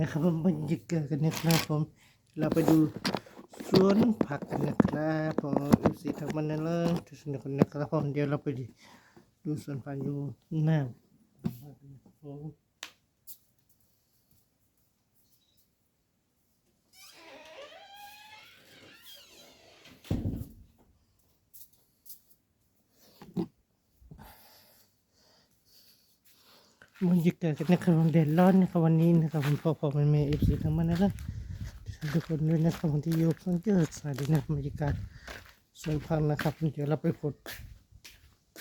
นะครับผมบรรยากาศกันนะครับผม เราไปดูสวนผักกันนะครับผมอุสีทำมันนั่นเลยทุกคนนะครับผมเดี๋ยวเราไปดูสวนผักอยู่หน้าผม บรรยากาศกันนะครับผมแดดร้อนนะครับวันนี้นะครับผมพอพอมันมีเอฟซีทำมันนั่นเลยทุกคนด้วยนะครับผมที่อยู่สังเกตสายดีนะบรรยากาศสวนผักนะครับเดี๋ยวเราไปขุด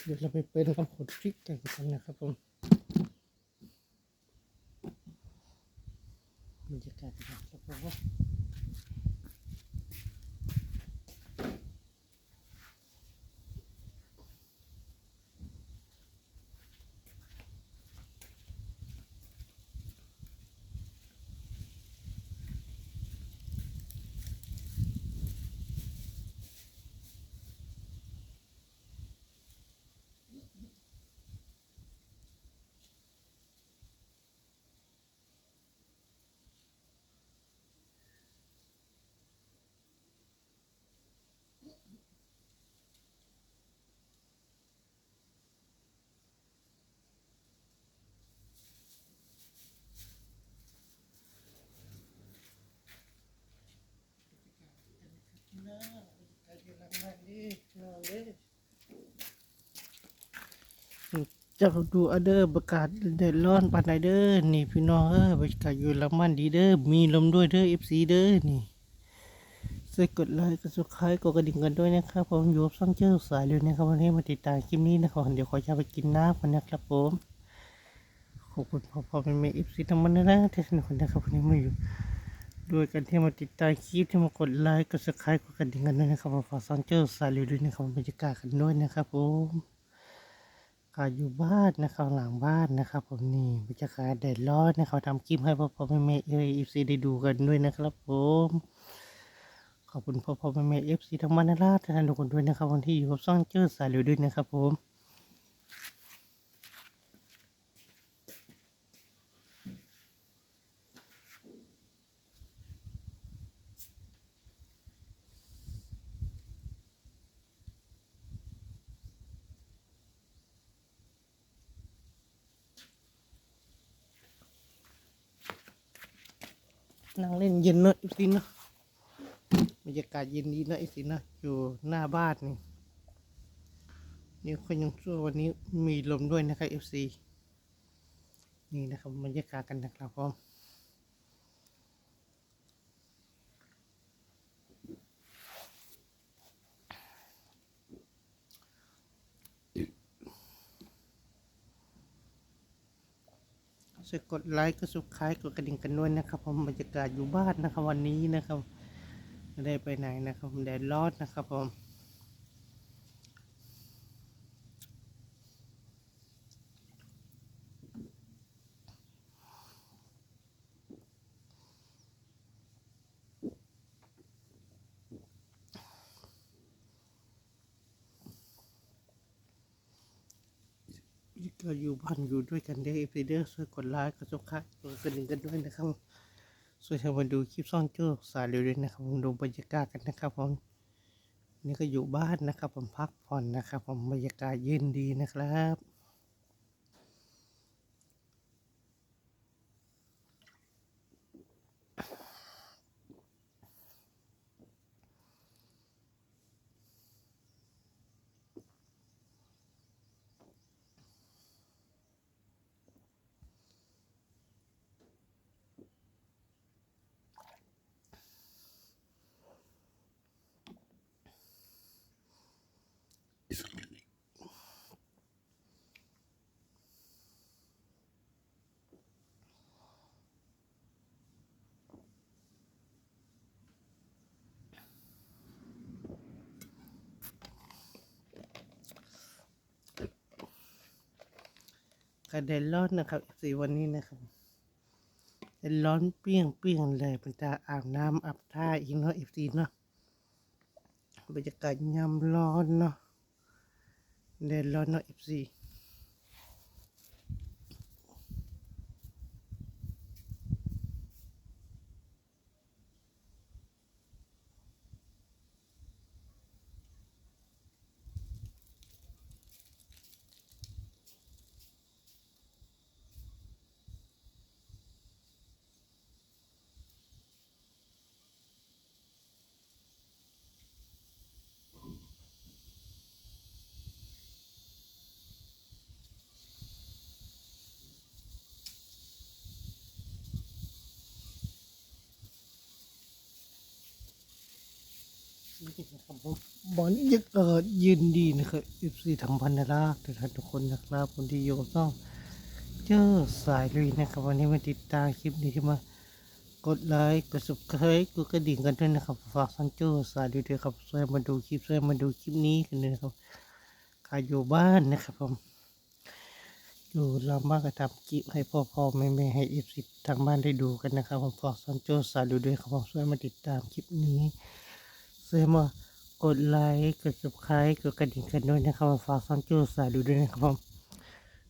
เดี๋ยวเราไปเป็นกับขุดพริกกันกันนะครับผมบรรยากาศนะครับผม จะดูอเดอร์ประกาศเดือดร้อนปานใดเด้อนี่พี่น้องเออบรรยากาศอยู่ละมันดีเด้อมีลมด้วยเด้อเอฟซีเด้อนี่ช่วยกดไลค์กดซับสไครต์กดกระดิ่งกันด้วยนะครับผมอยู่กับซ่องเจ้าสายเลยนะครับวันนี้มาติดตามคลิปนี้นะครับเดี๋ยวขอจะไปกินน้ำกันนะครับผมขอบคุณพ่อพ่อเป็นเมย์เอฟซีทั้งมดนะที่สนับสนุนนะครับวันนี้มาอยู่ด้วยกันที่มาติดตามคลิปที่มากดไลค์กดซับสไครต์กดกระดิ่งกันด้วยนะครับผมฝากซ่องเจ้าสายเลยด้วยนะครับบรรยากาศกันด้วยนะครับผม ก็อยู่บ้านนะครับหลังบ้านนะครับ ผมนี่บรรยากาศแดดร้อนนะครับทำคลิปให้พ่อพ่อแม่แม่เอฟซีได้ดูกันด้วยนะครับ ผม ขอบคุณพ่อพ่อแม่แม่เอฟซีทั้งบ้านนะล่ะท่านทุกคนด้วยนะครับวันที่อยู่กับซ่องเจอสายเร็วด้วยนะครับผม นั่งเล่นเย็นเนอะเอฟซีเนอะบรรยากาศเย็นดีเนอะเอฟซีเนอะอยู่หน้าบ้านนี่นี่คนยังชั่ววันนี้มีลมด้วยนะครับเอฟซีนี่นะครับบรรยากาศกันนะครับผม ช่วยกดไลค์ก็สุดคายกดกระดิ่งกันด้วยนะครับผมบรรยากาศอยู่บ้านนะครับวันนี้นะครับไม่ได้ไปไหนนะครับแดดร้อนนะครับผม ก็อยู่บ้านอยู่ด้วยกันได้เอฟซีเดอร์ช่วยกดไลค์กดซับสไครต์กดกระดิ่งกันด้วยนะครับช่วยทำมาดูคลิปซ่อนโจ้สายเร็วๆนะครับผมดูบรรยากาศกันนะครับผมนี่ก็อยู่บ้านนะครับ ผมพักผ่อนนะครับ ผมบรรยากาศเย็นดีนะครับ กระเด็นร้อนนะครับสีวันนี้นะครับแดดร้อนเปรี้ยงเปี้ยงเลยเป็นตาอาบน้ำอาบท่าอีกเนาะอีสีเนาะบรรยากาศยามร้อนเนาะแดดร้อนเนาะอีสี บอลยึกเออยืนดีนะครับเอฟซีทางพันธรักษ์ท่านทุกคนนะครับคนที่อยู่กับต้องเจอสายลุยนะครับ วันนี้มาติดตามคลิปนี้ที่มากดไลค์กด subscribe กดกระดิ่งกันด้วยนะครับ ฝากซันโจสายลุยด้วยครับช่วยมาดูคลิปช่วยมาดูคลิปนี้กันด้วยนะครับใครอยู่บ้านนะครับผมอยู่ลำบ้านก็ทำกิให้พ่อพ่อแม่แม่ให้เอฟซีทางบ้านได้ดูกันนะครับผมฝากซันโจสายลุยด้วยครับผมช่วยมาติดตามคลิปนี้ เสื้อมากดไลค์กด subscribe กดกระดิ่งกันด้วยนะครับฝากซันโจสายดูด้วยนะครับผม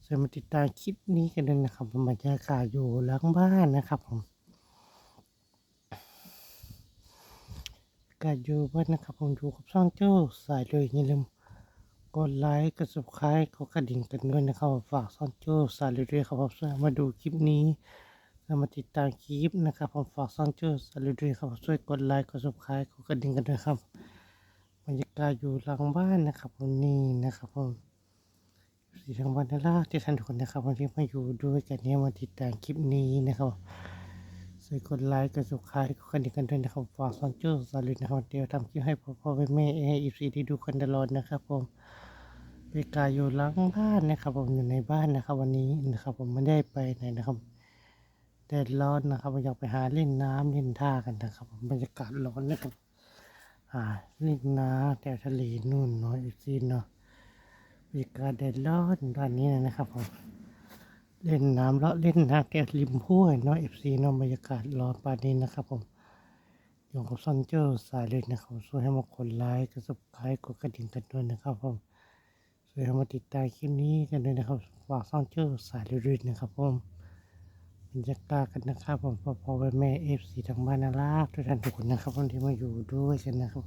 เสื้อมาติดตามคลิปนี้กันด้วยนะครับผมบรรยากาศอยู่หลังบ้านนะครับผมกาศอยู่บ้านนะครับผมอยู่กับซันโจสายเลยอย่าลืมกดไลค์กด subscribe กดกระดิ่งกันด้วยนะครับฝากซันโจสายเลยด้วยครับผมมาดูคลิปนี้ เรามาติดตามคลิปนะครับ ผมฝากซังเจอร์สวัสดีครับช่วยกดไลค์กดซับสไครต์กดกระดิ่งกันด้วยครับบรรยากาศอยู่หลังบ้านนะครับวันนี้นะครับผมสีทางบ้านนาราที่ท่านทุกคนนะครับวันที่มาอยู่ด้วยกันเนี่ยมาติดตามคลิปนี้นะครับช่วยกดไลค์กดซับสไครต์กดกระดิ่งกันด้วยนะครับฝากซังจอสวัสดีนะครับเดี๋ยวทำคลิปให้พ่อพ่อแม่แม่เอฟซีที่ดูกันตลอดนะครับผมบรรยากาศอยู่หลังบ้านนะครับ ผมอยู่ในบ้านนะครับ วันนี้นะครับ ผมไม่ได้ไปไหนนะครับ ดดร้อนนะครับอยากไปหาเล่นน้ำเล่นท่ากันนะครับบรรยากาศร้อนนะครับหาเล่นน้ำแต่ทะเลนู่นเน้อยอีกซีเนาะบรรยากาศแดดร้อนด้านนี้นะครับผมเล่นน้ำเลาะเล่นน้ำแก้ริมห้วยเนาะเอฟซีเนาะบรรยากาศร้อนปานนี้นะครับผมอยู่กับซอนเจอร์สายเลยนะครับช่วยให้มากดไลค์กดซับสไครต์กดกระดิ่งกันด้วยนะครับผมช่วยให้มาติดตามคลิปนี้กันด้วยนะครับฝากซอนเจอร์สายเลยๆนะครับผม บรรยากาศกันนะครับผมพ่อพ่อแม่เอฟซีทางบ้านน่าราทุกท่านทุกคนนะครับวันที่มาอยู่ด้วยกันนะครับ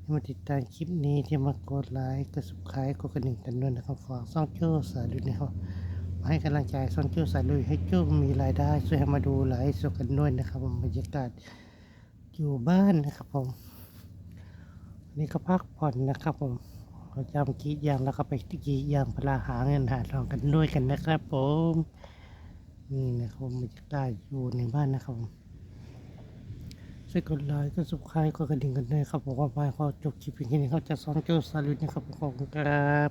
ที่มาติดตามคลิปนี้ที่มากดไลค์กดสุดท้ายกดกระดิ่งกันด้วยนะครับฝากซ่องโจ้สายลุยนะครับมาให้กำลังใจซ่องโจ้สายลุยให้โจ้มีรายได้ช่วยให้มาดูไลฟ์สดกันด้วยนะครับผมบรรยากาศอยู่บ้านนะครับผมวันนี้ก็พักผ่อนนะครับผมเราจำกีดยางแล้วก็ไปกีดยางพลาหาเงินหาทองกันด้วยกันนะครับผม นี่นะครับมันจะกาศอยู่ในบ้านนะครับช่วยกดไลค์กดซับสไครต์กดกระดิ่งกันด้วยครับผมว่าไปขอจบคลิปอย่างนี้เขาจะสอนเจ้าสารุนะครับขอบคุณครับ